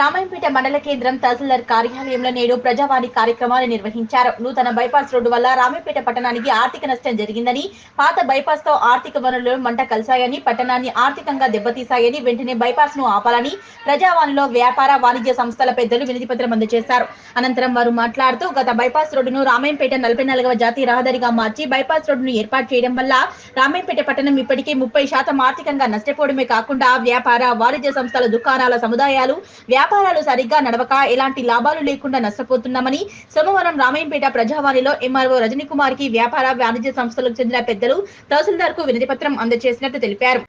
రామాయంపేట మండల కేంద్రం తహసీల్దార్ కార్యాలయంలో నేడు ప్రజావాణి కార్యక్రమాలు నిర్వహించారు. నూతన బైపాస్ రోడ్డు వల్ల రామాయంపేట పట్టణానికి ఆర్థిక నష్టం జరిగిందని పాత బైపాస్తో ఆర్థిక వనరులు మంట కలిశాయని పట్టణాన్ని ఆర్థికంగా దెబ్బతీశాయని వెంటనే బైపాస్ను ఆపాలని ప్రజావాణిలో వ్యాపార వాణిజ్య సంస్థల పెద్దలు వినతి పత్రం అందజేశారు. అనంతరం వారు మాట్లాడుతూ గత బైపాస్ రోడ్డును రామాయంపేట నలభై నాలుగవ జాతీయ రహదారిగా మార్చి బైపాస్ రోడ్డును ఏర్పాటు చేయడం వల్ల రామాయంపేట పట్టణం ఇప్పటికే ముప్పై శాతం ఆర్థికంగా నష్టపోవడమే కాకుండా వ్యాపార వాణిజ్య సంస్థల దుకాణాల సముదాయాలు వ్యాపారాలు సరిగ్గా నడవక ఎలాంటి లాభాలు లేకుండా నష్టపోతున్నామని సోమవారం రామాయంపేట ప్రజావాణిలో ఎంఆర్ఓ రజనీకుమార్కి వ్యాపార వాణిజ్య సంస్థలకు చెందిన పెద్దలు తహసీల్దార్కు వినతి పత్రం అందజేసినట్టు తెలిపారు.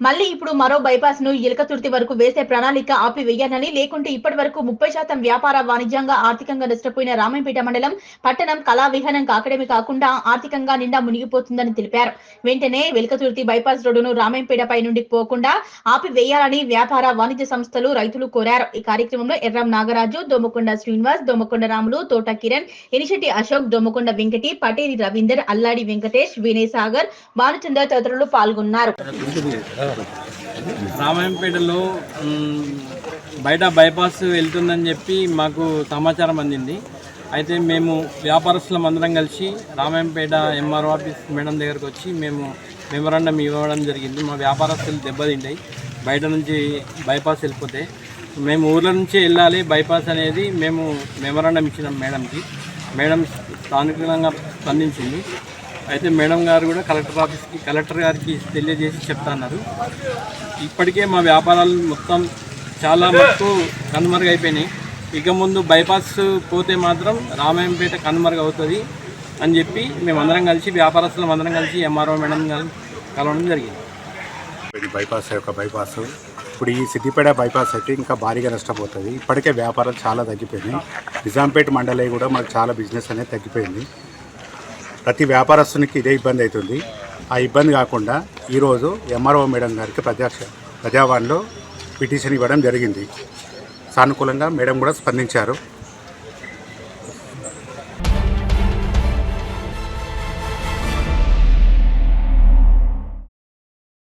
మళ్ళీ ఇప్పుడు మరో బైపాస్ను ఎలకతుర్తి వరకు వేసే ప్రణాళిక ఆపివేయాలని లేకుంటే ఇప్పటి వరకు ముప్పై శాతం వ్యాపార వాణిజ్యంగా ఆర్థికంగా నష్టపోయిన రామంపేట మండలం పట్టణం కళా విహనం కాకడమే కాకుండా ఆర్థికంగా నిండా మునిగిపోతుందని తెలిపారు. వెంటనే వెలకతుర్తి బైపాస్ రోడ్డును రామాయంపేట పై నుండి పోకుండా ఆపివేయాలని వ్యాపార వాణిజ్య సంస్థలు రైతులు కోరారు. ఈ కార్యక్రమంలో ఎర్రం నాగరాజు దోమకొండ శ్రీనివాస్ దోమకొండ రాములు తోట కిరణ్ ఎనిశెట్టి అశోక్ దోమకొండ వెంకటి పటేరి రవీందర్ అల్లాడి వెంకటేష్ వినయ్ సాగర్ భానుచంద్ర తదితరులు పాల్గొన్నారు. రామాయంపేటలో బయట బైపాస్ వెళ్తుందని చెప్పి మాకు సమాచారం అందింది. అయితే మేము వ్యాపారస్తులం అందరం కలిసి రామాయంపేట ఎంఆర్ ఆఫీస్ మేడం దగ్గరకు వచ్చి మేము మెమరాండం ఇవ్వడం జరిగింది. మా వ్యాపారస్తులు దెబ్బతింటాయి. బయట నుంచి బైపాస్ వెళ్ళిపోతే మేము ఊర్ల నుంచి వెళ్ళాలి. బైపాస్ అనేది మేము మెమరాండం ఇచ్చినాం మేడంకి. మేడం స్థానికంగా స్పందించింది. అయితే మేడం గారు కూడా కలెక్టర్ ఆఫీస్కి కలెక్టర్ గారికి తెలియజేసి చెప్తున్నారు. ఇప్పటికే మా వ్యాపారాలు మొత్తం చాలా మటుకు కనుమరుగైపోయినాయి. ఇక ముందు బైపాస్ పోతే మాత్రం రామాయంపేట కనుమరుగు అవుతుంది అని చెప్పి మేమందరం కలిసి వ్యాపారస్తులం అందరం కలిసి ఎంఆర్ఓ మేడం గారు కలవడం జరిగింది. బైపాస్ యొక్క బైపాస్. ఇప్పుడు ఈ సిద్దిపేట బైపాస్ అయితే ఇంకా భారీగా నష్టపోతుంది. ఇప్పటికే వ్యాపారాలు చాలా తగ్గిపోయినాయి. నిజాంపేట మండలి కూడా మాకు చాలా బిజినెస్ అనేది తగ్గిపోయింది. ప్రతి వ్యాపారస్తునికి ఇదే ఇబ్బంది అవుతుంది. ఆ ఇబ్బంది కాకుండా ఈరోజు ఎంఆర్ఓ మేడం గారికి ప్రజా ప్రజావాణిలో పిటిషన్ ఇవ్వడం జరిగింది. సానుకూలంగా మేడం కూడా స్పందించారు.